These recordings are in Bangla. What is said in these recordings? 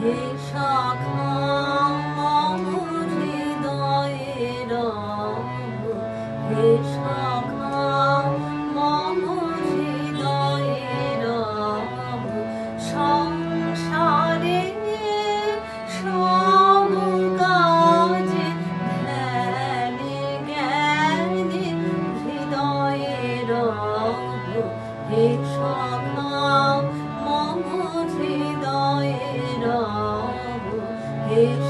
হে সখা মম হৃদয়ের হে সখা হে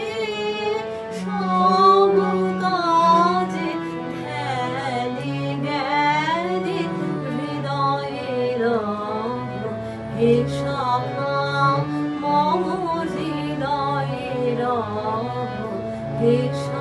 বিষম মম হৃদয়ের বিষম